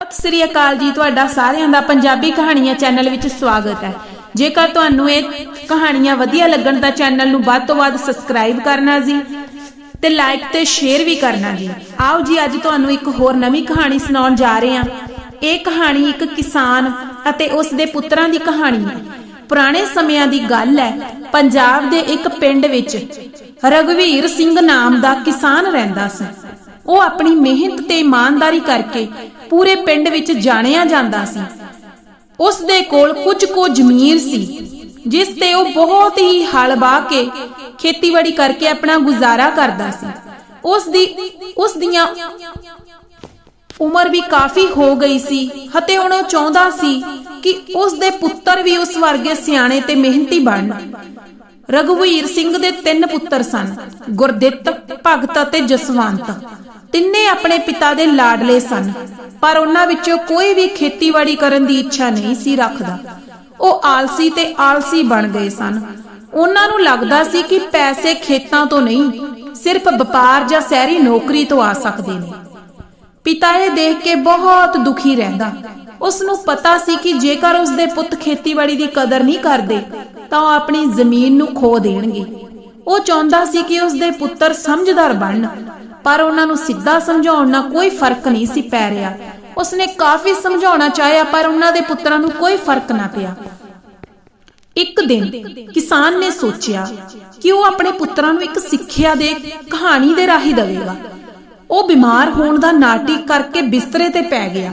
ਸਤਿ ਸ੍ਰੀ ਅਕਾਲ ਜੀ, ਤੁਹਾਡਾ ਸਾਰਿਆਂ ਦਾ ਪੰਜਾਬੀ ਕਹਾਣੀਆਂ ਚੈਨਲ ਵਿੱਚ ਸਵਾਗਤ ਹੈ। ਜੇਕਰ ਤੁਹਾਨੂੰ ਇਹ ਕਹਾਣੀਆਂ ਵਧੀਆ ਲੱਗਣ ਤਾਂ ਚੈਨਲ ਨੂੰ ਵੱਧ ਤੋਂ ਵੱਧ ਸਬਸਕ੍ਰਾਈਬ ਕਰਨਾ ਜੀ ਤੇ ਲਾਈਕ ਤੇ ਸ਼ੇਅਰ ਵੀ ਕਰਨਾ ਜੀ। ਆਓ ਜੀ, ਅੱਜ ਤੁਹਾਨੂੰ ਇੱਕ ਹੋਰ ਨਵੀਂ ਕਹਾਣੀ ਸੁਣਾਉਣ ਜਾ ਰਹੇ ਹਾਂ। ਇਹ ਕਹਾਣੀ ਇੱਕ ਕਿਸਾਨ ਅਤੇ ਉਸ ਦੇ ਪੁੱਤਰਾਂ ਦੀ ਕਹਾਣੀ ਹੈ। ਪੁਰਾਣੇ ਸਮਿਆਂ ਦੀ ਗੱਲ ਹੈ, ਪੰਜਾਬ ਦੇ ਇੱਕ ਪਿੰਡ ਵਿੱਚ ਰਗਵੀਰ ਸਿੰਘ ਨਾਮ ਦਾ ਕਿਸਾਨ ਰਹਿੰਦਾ ਸੀ। ਉਹ ਆਪਣੀ ਮਿਹਨਤ ਤੇ ਇਮਾਨਦਾਰੀ ਕਰਕੇ ਪੂਰੇ ਪਿੰਡ ਵਿੱਚ ਜਾਣਿਆ ਜਾਂਦਾ ਸੀ। ਉਸ ਦੇ ਕੋਲ ਕੁਝ ਕੁ ਜ਼ਮੀਰ ਸੀ, ਜਿਸ ਤੇ ਉਹ ਬਹੁਤ ਹੀ ਹਲ ਵਾਹ ਕੇ ਖੇਤੀਬਾੜੀ ਕਰਕੇ ਆਪਣਾ ਗੁਜ਼ਾਰਾ ਕਰਦਾ ਸੀ। ਉਸ ਦੀ, ਉਸ ਦੀਆਂ ਉਮਰ ਵੀ ਕਾਫੀ ਹੋ ਗਈ ਸੀ ਅਤੇ ਹੁਣ ਉਹ ਚਾਹੁੰਦਾ ਸੀ ਕਿ ਉਸ ਦੇ ਪੁੱਤਰ ਵੀ ਉਸ ਵਰਗੇ ਸਿਆਣੇ ਤੇ ਮਿਹਨਤੀ ਬਣਨ ਰਘੁਵੀਰ ਸਿੰਘ ਦੇ ਤਿੰਨ ਪੁੱਤਰ ਸਨ, ਗੁਰਦਿੱਤ, ਭਗਤ ਅਤੇ ਜਸਵੰਤ। ਤਿੰਨੇ ਆਪਣੇ ਪਿਤਾ ਦੇ ਲਾਡਲੇ ਸਨ। ਪਰ ਉਹਨਾਂ ਵਿੱਚੋਂ ਕੋਈ ਵੀ ਖੇਤੀਬਾੜੀ ਕਰਨ ਦੀ ਇੱਛਾ ਨਹੀਂ ਸੀ ਰੱਖਦਾ। ਉਹ ਆਲਸੀ ਤੇ ਆਲਸੀ ਬਣ ਗਏ ਸਨ। ਉਹਨਾਂ ਨੂੰ ਲੱਗਦਾ ਸੀ ਕਿ ਪੈਸੇ ਖੇਤਾਂ ਤੋਂ ਨਹੀਂ, ਸਿਰਫ ਵਪਾਰ ਜਾਂ ਸ਼ਹਿਰੀ ਨੌਕਰੀ ਤੋਂ ਆ ਸਕਦੇ ਨੇ। ਪਿਤਾ ਇਹ ਦੇਖ ਕੇ ਬਹੁਤ ਦੁਖੀ ਰਹਿੰਦਾ। ਉਸ ਨੂੰ ਪਤਾ ਸੀ ਕਿ ਜੇਕਰ ਉਸ ਦੇ ਪੁੱਤ ਖੇਤੀਬਾੜੀ ਦੀ ਕਦਰ ਨਹੀਂ ਕਰਦੇ, ਤਾਂ ਉਹ ਆਪਣੀ ਜ਼ਮੀਨ ਨੂੰ ਖੋ ਦੇਣਗੇ। ਉਹ ਚਾਹੁੰਦਾ ਸੀ ਕਿ ਉਸ ਦੇ ਪੁੱਤਰ ਸਮਝਦਾਰ ਬਣਨ, ਪਰ ਉਹਨਾਂ ਨੂੰ ਸਿੱਧਾ ਸਮਝਾਉਣ ਨਾਲ ਕੋਈ ਫ਼ਰਕ ਨਹੀਂ ਸੀ ਪੈ ਰਿਹਾ। ਉਸਨੇ ਕਾਫੀ ਸਮਝਾਉਣਾ ਚਾਹਿਆ, ਪਰ ਉਹਨਾਂ ਦੇ ਪੁੱਤਰਾਂ ਨੂੰ ਕੋਈ ਫ਼ਰਕ ਨਾ ਪਿਆ। ਇੱਕ ਦਿਨ ਕਿਸਾਨ ਨੇ ਸੋਚਿਆ ਕਿ ਉਹ ਆਪਣੇ ਪੁੱਤਰਾਂ ਨੂੰ ਇੱਕ ਸਿੱਖਿਆ ਦੇ ਕਹਾਣੀ ਦੇ ਰਾਹੀਂ ਦੇਵੇਗਾ। ਉਹ ਬਿਮਾਰ ਹੋਣ ਦਾ ਨਾਟਕ ਕਰਕੇ ਬਿਸਤਰੇ ਤੇ ਪੈ ਗਿਆ।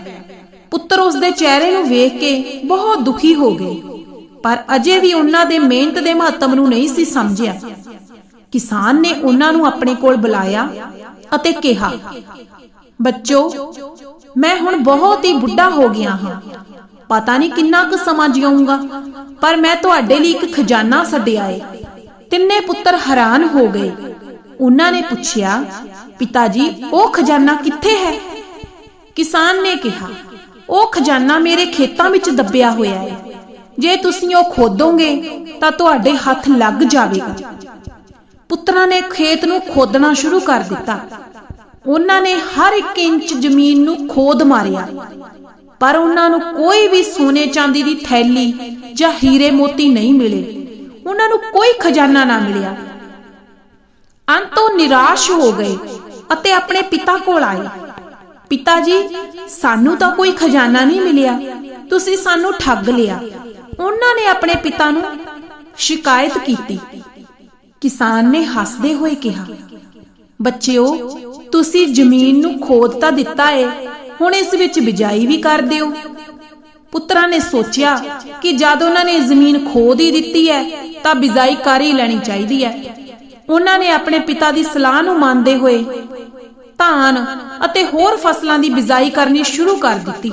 ਪੁੱਤਰ ਉਸ ਦੇ ਚਿਹਰੇ ਨੂੰ ਵੇਖ ਕੇ ਬਹੁਤ ਦੁਖੀ ਹੋ ਗਏ, ਪਰ ਅਜੇ ਵੀ ਉਹਨਾਂ ਦੇ ਮਿਹਨਤ ਦੇ ਮਹੱਤਵ ਨੂੰ ਨਹੀਂ ਸੀ ਸਮਝਿਆ। ਕਿਸਾਨ ਨੇ ਉਹਨਾਂ ਨੂੰ ਆਪਣੇ ਕੋਲ ਬੁਲਾਇਆ ਅਤੇ ਕਿਹਾ, ਬੱਚੋ ਮੈਂ ਹੁਣ ਬਹੁਤ ਹੀ ਬੁੱਢਾ ਹੋ ਗਿਆ ਹਾਂ। ਪਤਾ ਨਹੀਂ ਕਿੰਨਾ ਕੁ ਸਮਾਂ ਜਿਊਂਗਾ, ਪਰ ਮੈਂ ਤੁਹਾਡੇ ਲਈ ਇੱਕ ਖਜ਼ਾਨਾ ਛੱਡਿਆ ਏ ਤਿੰਨੇ ਪੁੱਤਰ ਹੈਰਾਨ ਹੋ ਗਏ। ਉਹਨਾਂ ਨੇ ਪੁੱਛਿਆ ਪਿਤਾ ਜੀ ਉਹ ਖਜ਼ਾਨਾ ਕਿੱਥੇ ਹੈ? ਕਿਸਾਨ ਨੇ ਕਿਹਾ, ਉਹ ਖਜ਼ਾਨਾ ਮੇਰੇ ਖੇਤਾਂ ਵਿੱਚ ਦੱਬਿਆ ਹੋਇਆ ਹੈ। ਜੇ ਤੁਸੀਂ ਉਹ ਖੋਦੋਗੇ, ਤਾਂ ਤੁਹਾਡੇ ਹੱਥ ਲੱਗ ਜਾਵੇਗਾ। ਪੁੱਤਰਾਂ ਨੇ ਖੇਤ ਨੂੰ ਖੋਦਣਾ ਸ਼ੁਰੂ ਕਰ ਦਿੱਤਾ। ਉਹਨਾਂ ਨੇ ਹਰ ਇੱਕ ਇੰਚ ਜ਼ਮੀਨ ਨੂੰ ਖੋਦ ਮਾਰਿਆ। ਪਰ ਉਹਨਾਂ ਨੂੰ ਕੋਈ ਵੀ ਸੋਨੇ ਚਾਂਦੀ ਦੀ ਥੈਲੀ ਜਾਂ ਹੀਰੇ ਮੋਤੀ ਨਹੀਂ ਮਿਲੇ। ਉਹਨਾਂ ਨੂੰ ਕੋਈ ਖਜ਼ਾਨਾ ਨਾ ਮਿਲਿਆ। ਅੰਤ ਨਿਰਾਸ਼ ਹੋ ਗਏ ਅਤੇ ਆਪਣੇ ਪਿਤਾ ਕੋਲ ਆਏ। ਪਿਤਾ ਜੀ, ਸਾਨੂੰ ਤਾਂ ਕੋਈ ਖਜ਼ਾਨਾ ਨਹੀਂ ਮਿਲਿਆ। ਤੁਸੀਂ ਸਾਨੂੰ ਠੱਗ ਲਿਆ। ਉਹਨਾਂ ਨੇ ਆਪਣੇ ਪਿਤਾ ਨੂੰ ਸ਼ਿਕਾਇਤ ਕੀਤੀ। ਕਿਸਾਨ ਨੇ ਹੱਸਦੇ ਹੋਏ ਕਿਹਾ, ਬੱਚਿਓ ਤੁਸੀਂ ਜ਼ਮੀਨ ਨੂੰ ਖੋਦ ਤਾਂ ਦਿੱਤਾ ਏ, ਹੁਣ ਇਸ ਵਿੱਚ ਬਿਜਾਈ ਵੀ ਕਰ ਦਿਓ। ਪੁੱਤਰਾਂ ਨੇ ਸੋਚਿਆ ਕਿ ਜਦ ਉਹਨਾਂ ਨੇ ਜ਼ਮੀਨ ਖੋਦ ਹੀ ਦਿੱਤੀ ਹੈ ਤਾਂ ਬਿਜਾਈ ਕਰ ਹੀ ਲੈਣੀ ਚਾਹੀਦੀ ਹੈ ਉਹਨਾਂ ਨੇ ਆਪਣੇ ਪਿਤਾ ਦੀ ਸਲਾਹ ਨੂੰ ਮੰਨਦੇ ਹੋਏ ਧਾਨ ਅਤੇ ਹੋਰ ਫਸਲਾਂ ਦੀ ਬਿਜਾਈ ਕਰਨੀ ਸ਼ੁਰੂ ਕਰ ਦਿੱਤੀ।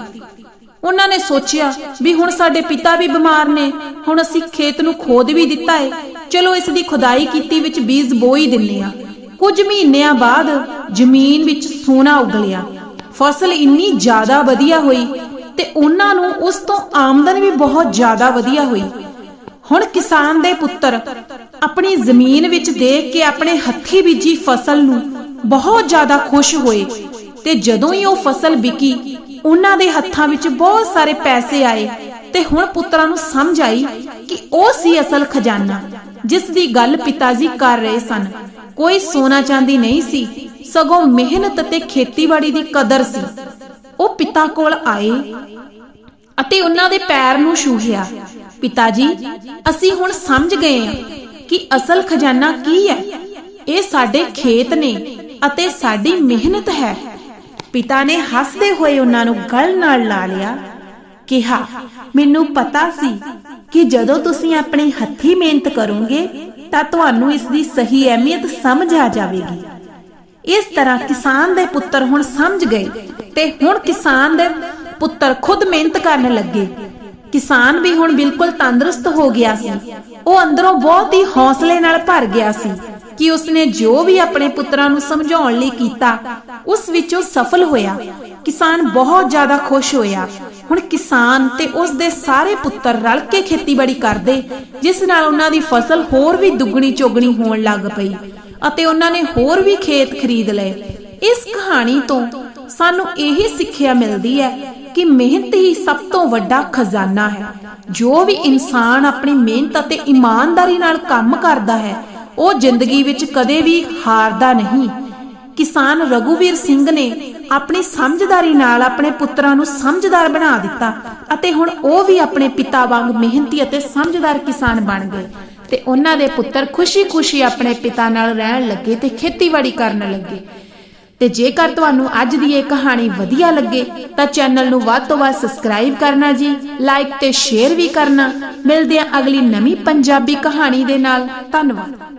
ਉਹਨਾਂ ਨੇ ਸੋਚਿਆ ਵੀ ਹੁਣ ਸਾਡੇ ਪਿਤਾ ਵੀ ਬਿਮਾਰ ਨੇ, ਹੁਣ ਅਸੀਂ ਖੇਤ ਨੂੰ ਖੋਦ ਵੀ ਦਿੱਤਾ ਏ। ਚਲੋ ਇਸ ਦੀ ਖੁਦਾਈ ਕੀਤੀ ਵਿੱਚ ਬੀਜ ਬੋ ਹੀ ਦਿੰਨੇ ਆ। ਕੁਝ ਮਹੀਨਿਆਂ ਬਾਅਦ ਜ਼ਮੀਨ ਵਿੱਚ ਸੋਨਾ ਉਗਲਿਆ। ਫਸਲ ਇੰਨੀ ਜ਼ਿਆਦਾ ਵਧੀਆ ਹੋਈ ਤੇ ਉਹਨਾਂ ਨੂੰ ਉਸ ਤੋਂ ਆਮਦਨ ਵੀ ਬਹੁਤ ਜ਼ਿਆਦਾ ਵਧੀਆ ਹੋਈ। ਹੁਣ ਕਿਸਾਨ ਦੇ ਪੁੱਤਰ ਆਪਣੀ ਜ਼ਮੀਨ ਵਿੱਚ ਦੇਖ ਕੇ ਆਪਣੇ ਹੱਥੀ ਬੀਜੀ ਫਸਲ ਨੂੰ ਬਹੁਤ ਜ਼ਿਆਦਾ ਖੁਸ਼ ਹੋਏ ਤੇ ਜਦੋਂ ਹੀ ਉਹ ਫਸਲ ਵਿਕੀ, ਉਹਨਾਂ ਦੇ ਹੱਥਾਂ ਵਿੱਚ ਬਹੁਤ ਸਾਰੇ ਪੈਸੇ ਆਏ ਤੇ ਹੁਣ ਪੁੱਤਰਾਂ ਨੂੰ ਸਮਝ ਆਈ ਕਿ ਉਹ ਸੀ ਅਸਲ ਖਜ਼ਾਨਾ, ਜਿਸ ਦੀ ਗੱਲ ਪਿਤਾ ਜੀ ਕਰ ਰਹੇ ਸਨ। ਕੋਈ ਸੋਨਾ ਚਾਂਦੀ ਨਹੀਂ ਸੀ। ਸਗੋਂ ਮਿਹਨਤ ਅਤੇ ਖੇਤੀਬਾੜੀ ਦੀ ਕਦਰ ਸੀ। ਉਹ ਪਿਤਾ ਕੋਲ ਆਏ ਅਤੇ ਉਹਨਾਂ ਦੇ ਪੈਰ ਨੂੰ ਛੂਹਿਆ। ਪਿਤਾ ਜੀ, ਅਸੀਂ ਹੁਣ ਸਮਝ ਗਏ ਹਾਂ ਕਿ ਅਸਲ ਖਜ਼ਾਨਾ ਕੀ ਹੈ। ਇਹ ਸਾਡੇ ਖੇਤ ਨੇ ਅਤੇ ਸਾਡੀ ਮਿਹਨਤ ਹੈ। ਪਿਤਾ ਨੇ ਹੱਸਦੇ ਹੋਏ ਉਹਨਾਂ ਨੂੰ ਗਲ ਨਾਲ ਲਾ ਲਿਆ। ਕਿਹਾ, ਮੈਨੂੰ ਪਤਾ ਸੀ ਕਿ ਜਦੋਂ ਤੁਸੀਂ ਆਪਣੇ ਹੱਥੀ ਮਿਹਨਤ ਕਰੋਗੇ, ਤਾਂ ਤੁਹਾਨੂੰ ਇਸ ਦੀ ਸਹੀ ਅਹਿਮੀਅਤ ਸਮਝ ਆ ਜਾਵੇਗੀ। ਇਸ ਤਰ੍ਹਾਂ ਕਿਸਾਨ ਦੇ ਪੁੱਤਰ ਹੁਣ ਸਮਝ ਗਏ ਤੇ ਹੁਣ ਕਿਸਾਨ ਦੇ ਪੁੱਤਰ ਖੁਦ ਮਿਹਨਤ ਕਰਨ ਲੱਗੇ। ਕਿਸਾਨ ਵੀ ਹੁਣ ਬਿਲਕੁਲ ਤੰਦਰੁਸਤ ਹੋ ਗਿਆ ਸੀ। ਉਹ ਅੰਦਰੋਂ ਬਹੁਤ ਹੀ ਹੌਸਲੇ ਨਾਲ ਭਰ ਗਿਆ ਸੀ ਕਿ ਉਸਨੇ ਜੋ ਵੀ ਆਪਣੇ ਪੁੱਤਰਾਂ ਨੂੰ ਸਮਝਾਉਣ ਲਈ ਕੀਤਾ, ਉਸ ਵਿੱਚ ਉਹ ਸਫਲ ਹੋਇਆ। ਕਿਸਾਨ ਬਹੁਤ ਜ਼ਿਆਦਾ ਖੁਸ਼ ਹੋਇਆ। ਹੁਣ ਕਿਸਾਨ ਤੇ ਉਸ ਦੇ ਸਾਰੇ ਪੁੱਤਰ ਰਲ ਕੇ ਖੇਤੀਬਾੜੀ ਕਰਦੇ, ਜਿਸ ਨਾਲ ਉਹਨਾਂ ਦੀ ਫਸਲ ਹੋਰ ਵੀ ਦੁੱਗਣੀ ਚੋਗਣੀ ਹੋਣ ਲੱਗ ਪਈ। ਅਤੇ ਉਹਨਾਂ ਨੇ ਹੋਰ ਵੀ ਖੇਤ ਖਰੀਦ ਲਏ। ਇਸ ਕਹਾਣੀ ਤੋਂ ਸਾਨੂੰ ਇਹ ਸਿੱਖਿਆ ਮਿਲਦੀ ਹੈ ਕਿ ਮਿਹਨਤ ਹੀ ਸਭ ਤੋਂ ਵੱਡਾ ਖਜ਼ਾਨਾ ਹੈ। ਜੋ ਵੀ ਇਨਸਾਨ ਆਪਣੀ ਮਿਹਨਤ ਅਤੇ ਇਮਾਨਦਾਰੀ ਨਾਲ ਕੰਮ ਕਰਦਾ ਹੈ, ਉਹ ਜ਼ਿੰਦਗੀ ਵਿੱਚ ਕਦੇ ਵੀ ਹਾਰਦਾ ਨਹੀਂ। ਕਿਸਾਨ ਰਘੁਵੀਰ ਸਿੰਘ ਨੇ ਆਪਣੀ ਸਮਝਦਾਰੀ ਨਾਲ ਆਪਣੇ ਪੁੱਤਰਾਂ ਨੂੰ ਸਮਝਦਾਰ ਬਣਾ ਦਿੱਤਾ ਅਤੇ ਹੁਣ ਉਹ ਵੀ ਆਪਣੇ ਪਿਤਾ ਵਾਂਗ ਮਿਹਨਤੀ ਅਤੇ ਸਮਝਦਾਰ ਕਿਸਾਨ ਬਣ ਗਏ। ਤੇ ਉਹਨਾਂ ਦੇ ਪੁੱਤਰ ਖੁਸ਼ੀ-ਖੁਸ਼ੀ ਆਪਣੇ ਪਿਤਾ ਨਾਲ ਰਹਿਣ ਲੱਗੇ ਤੇ ਖੇਤੀਬਾੜੀ ਕਰਨ ਲੱਗੇ। ਤੇ ਜੇਕਰ ਤੁਹਾਨੂੰ ਅੱਜ ਦੀ ਇਹ ਕਹਾਣੀ ਵਧੀਆ ਲੱਗੇ, ਤਾਂ ਚੈਨਲ ਨੂੰ ਵੱਧ ਤੋਂ ਵੱਧ ਸਬਸਕ੍ਰਾਈਬ ਕਰਨਾ ਜੀ, ਲਾਈਕ ਤੇ ਸ਼ੇਅਰ ਵੀ ਕਰਨਾ। ਮਿਲਦੇ ਹਾਂ ਅਗਲੀ ਨਵੀਂ ਪੰਜਾਬੀ ਕਹਾਣੀ ਦੇ ਨਾਲ। ਧੰਨਵਾਦ।